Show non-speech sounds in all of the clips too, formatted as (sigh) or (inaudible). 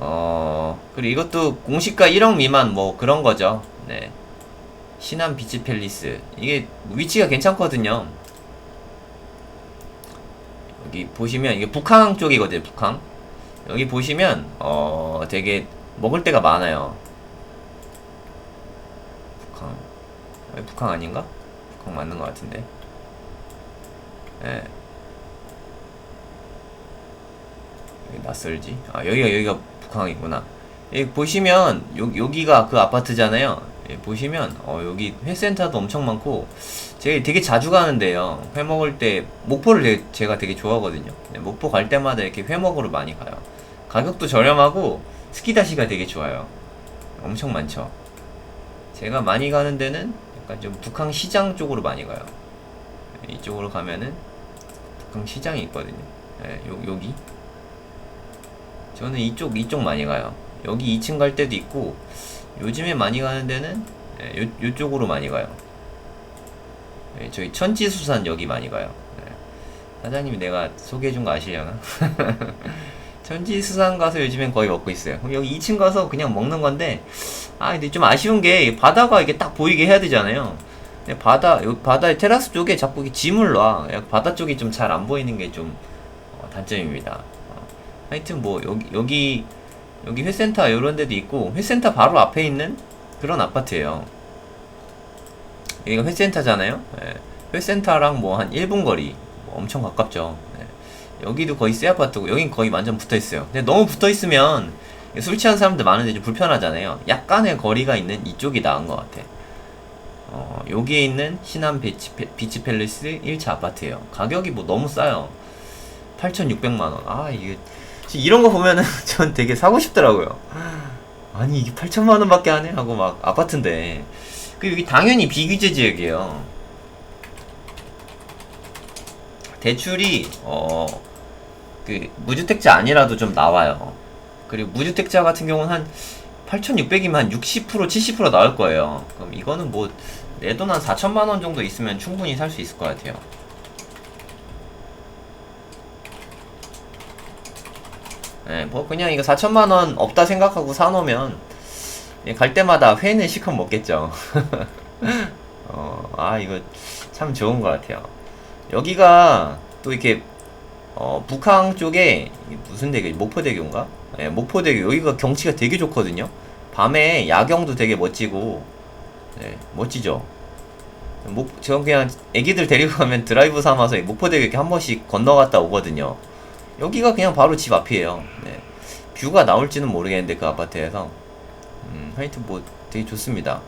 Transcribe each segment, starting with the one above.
어, 그리고 이것도 공시가 1억 미만 뭐 그런 거죠. 네. 신안 비치 팰리스. 이게 위치가 괜찮거든요. 여기 보시면 이게 북항 쪽이거든요, 북항. 여기 보시면 어, 되게 먹을 데가 많아요. 북항. 북항 아닌가? 북항 맞는 것 같은데. 예. 여기 낯설지? 아, 여기가, 여기가 북항이구나. 여기 보시면, 요, 여기가 그 아파트잖아요. 예, 보시면, 어, 여기 회센터도 엄청 많고, 제가 되게 자주 가는데요. 회 먹을 때, 목포를 되게- 제가 되게 좋아하거든요. 네, 목포 갈 때마다 이렇게 회 먹으러 많이 가요. 가격도 저렴하고, 스키다시가 되게 좋아요. 엄청 많죠. 제가 많이 가는 데는 약간 좀 북항 시장 쪽으로 많이 가요. 이쪽으로 가면은 북항 시장이 있거든요. 예, 요, 여기. 저는 이쪽, 이쪽 많이 가요. 여기 2층 갈 때도 있고, 요즘에 많이 가는 데는 예, 요, 요쪽으로 많이 가요. 예, 저희 천지수산 여기 많이 가요. 예. 사장님이 내가 소개해준 거 아시려나? (laughs) 천지수산 가서 요즘엔 거의 먹고 있어요. 그럼 여기 2층 가서 그냥 먹는 건데, 아, 근데 좀 아쉬운 게 바다가 이게 딱 보이게 해야 되잖아요. 바다, 요 바다의 테라스 쪽에 자꾸 이렇게 짐을 놔. 약 바다 쪽이 좀 잘 안 보이는 게 좀 단점입니다. 어, 하여튼 뭐 여기 여기 여기 회센터 이런 데도 있고 회센터 바로 앞에 있는 그런 아파트예요. 여기가 회센터잖아요. 예. 회센터랑 뭐 한 1분 거리 뭐 엄청 가깝죠. 예. 여기도 거의 새 아파트고 여긴 거의 완전 붙어 있어요. 근데 너무 붙어 있으면 술 취한 사람들 많은데 좀 불편하잖아요. 약간의 거리가 있는 이쪽이 나은 것 같아. 어, 여기에 있는 신안 비치, 패- 비치 팰리스 1차 아파트예요. 가격이 뭐 너무 싸요. 8,600만 원. 아, 이게 이런 거 보면은 (laughs) 전 되게 사고 싶더라고요. 아니, 이게 8천만 원밖에 안 해? 하고 막 아파트인데. 그 여기 당연히 비규제 지역이에요. 대출이 어 그 무주택자 아니라도 좀 나와요. 그리고 무주택자 같은 경우는 한 8,600이면 한 60% 70% 나올 거예요. 그럼 이거는 뭐 내 돈 한 4천만 원 정도 있으면 충분히 살 수 있을 것 같아요. 예, 뭐 그냥 이거 4천만 원 없다 생각하고 사놓으면 예, 갈 때마다 회는 시컷 먹겠죠. (laughs) 어, 아 이거 참 좋은 것 같아요. 여기가 또 이렇게 어, 북항 쪽에 무슨 대교? 목포대교인가? 예, 목포대교 여기가 경치가 되게 좋거든요. 밤에 야경도 되게 멋지고 네, 멋지죠. 목, 저 그냥 애기들 데리고 가면 드라이브 삼아서 이 목포대교 이렇게 한 번씩 건너갔다 오거든요. 여기가 그냥 바로 집 앞이에요. 네. 뷰가 나올지는 모르겠는데 그 아파트에서 음, 하여튼 뭐 되게 좋습니다.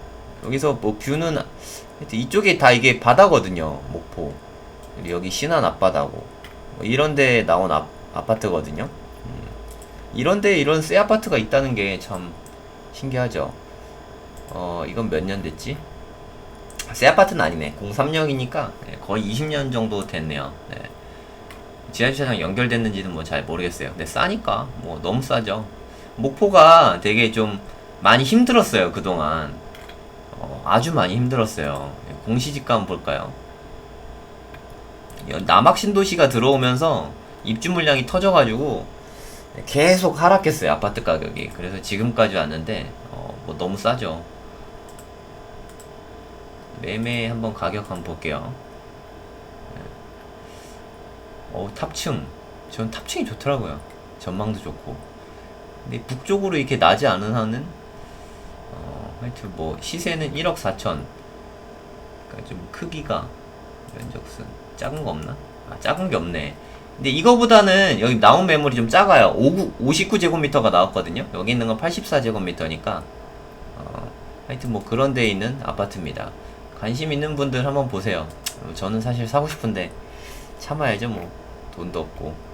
여기서 뭐 뷰는 하여튼 이쪽에 다 이게 바다거든요. 목포 여기 신안 앞바다고 뭐 이런데 나온 아, 아파트거든요. 음, 이런데 이런 새 아파트가 있다는 게 참 신기하죠. 어 이건 몇 년 됐지? 아, 새 아파트는 아니네. 03년이니까 거의 20년 정도 됐네요. 네. 지하주차장 연결됐는지는 뭐 잘 모르겠어요. 근데 싸니까 뭐 너무 싸죠. 목포가 되게 좀 많이 힘들었어요 그동안. 어, 아주 많이 힘들었어요. 공시지가 한번 볼까요? 남학 신도시가 들어오면서 입주 물량이 터져가지고 계속 하락했어요 아파트 가격이. 그래서 지금까지 왔는데 어, 뭐 너무 싸죠. 매매 한번 가격 한번 볼게요. 어 탑층. 전 탑층이 좋더라고요. 전망도 좋고. 근데 북쪽으로 이렇게 나지 않은 한은 어 하여튼 뭐 시세는 1억 4천. 그러니까 좀 크기가 면적순 작은 거 없나? 아 작은 게 없네. 근데 이거보다는 여기 나온 매물이 좀 작아요. 59, 59제곱미터가 나왔거든요. 여기 있는 건 84제곱미터니까 어, 하여튼 뭐 그런 데 있는 아파트입니다. 관심 있는 분들 한번 보세요. 저는 사실 사고 싶은데 참아야죠 뭐 돈도 없고